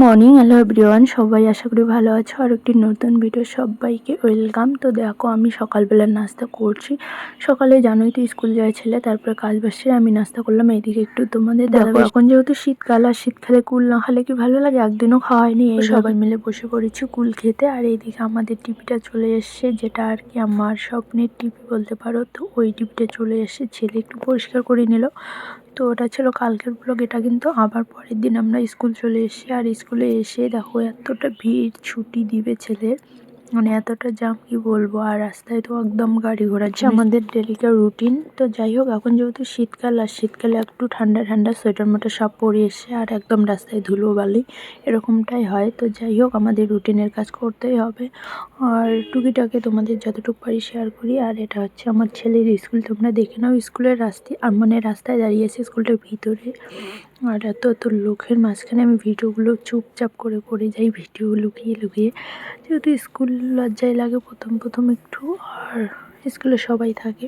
Morning hello everyone সবাই আশা করি ভালো আছো। আর একটি নতুন ভিডিও সবাইকে ওয়েলকাম। তো দেখো আমি সকালবেলা নাস্তা করছি। সকালে জানোই তো স্কুল যায় ছেলে তারপরে কাজ বাসে আমি নাস্তা করলাম। এইদিকে একটু তোমাদের দেখো এখন যেহেতু শীতকাল আর শীতকালে কুল না খেলে কি ভালো লাগে? একদিনও খাওয়া হয়নি এই সবাই মিলে বসে পড়েছি কুল খেতে। আর এইদিকে আমাদের টিভিটা চলে এসছে যেটা আর কি আমার স্বপ্নের টিভি বলতে পারো। তো ওই টিভিটা চলে এসছে ছেলে একটু পরিষ্কার করে নিল। তো ওটা ছিল কালকের ব্লগ এটা কিন্তু আবার পরের দিন আমরা স্কুল চলে এসেছি। আর স্কুলে এসে দেখো, এতটা ভিড় ছুটি দিবে ছেলের মানে এতটা জাম কি বলব? আর রাস্তায় তো একদম গাড়ি ঘোড়া। জ্যাম। আমাদের ডেলিকার রুটিন তো যাই হোক, এখন যেহেতু শীতকাল, আর শীতকালে একটু ঠান্ডা ঠান্ডা সোয়েটার মোটার সব পরে এসে আর একদম রাস্তায় ধুলো বালি এরকমটাই হয়। তো যাই হোক, আমাদের রুটিনের কাজ করতেই হবে। আর টুকিটাকে তোমাদের যতটুকু পারি শেয়ার করি। আর এটা হচ্ছে আমার ছেলের স্কুল তোমরা দেখে নাও স্কুলের রাস্তায় আর মানে রাস্তায় দাঁড়িয়েছে স্কুলটার ভিতরে। আর এত এত লোকের মাঝখানে আমি ভিডিওগুলো চুপচাপ করে করে যাই, ভিডিও লুকিয়ে লুকিয়ে। যেহেতু স্কুল লজ্জায় লাগে প্রথম প্রথম একটু, আর স্কুলে সবাই থাকে,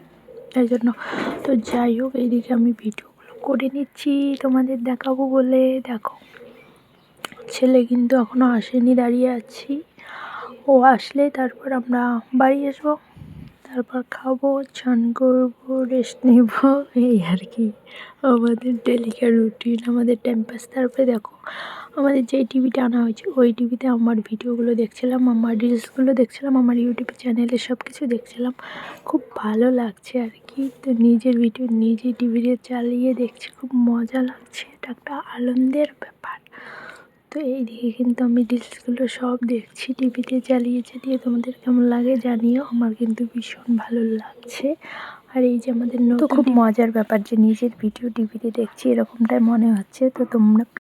তাই জন্য। তো যাই হোক, এইদিকে আমি ভিডিওগুলো করে নিচ্ছি, তোমাদের দেখাবো বলে। দেখো, ছেলে কিন্তু এখনও আসেনি, দাঁড়িয়ে আছি। ও আসলে তারপর আমরা বাড়ি আসব। তারপর খাব, চান করব রেস্ট নেব, এই আর কি। আমাদের ডেলিকার রুটিন আমাদের টাইম পাস তারপরে দেখো, আমাদের যেই টিভিটা আনা হয়েছে, ওই টিভিতে আমার ভিডিওগুলো দেখছিলাম, আমার রিলসগুলো দেখছিলাম, আমার ইউটিউব চ্যানেলে সব কিছু দেখছিলাম। খুব ভালো লাগছে আর কি। তো নিজের ভিডিও নিজে টিভিতে চালিয়ে দেখছি, খুব মজা লাগছে। এটা একটা আনন্দের ব্যাপার। তো এই দিকে কিন্তু আমি রিলসগুলো সব দেখছি টিভিতে চালিয়ে চালিয়ে তোমাদের কেমন লাগে জানিও আমার কিন্তু ভীষণ ভালো লাগছে। আর এই যে আমাদের নতুন খুব মজার ব্যাপার যে নিজের ভিডিও টিভিতে দেখছি এরকমটাই মনে হচ্ছে তো তোমরা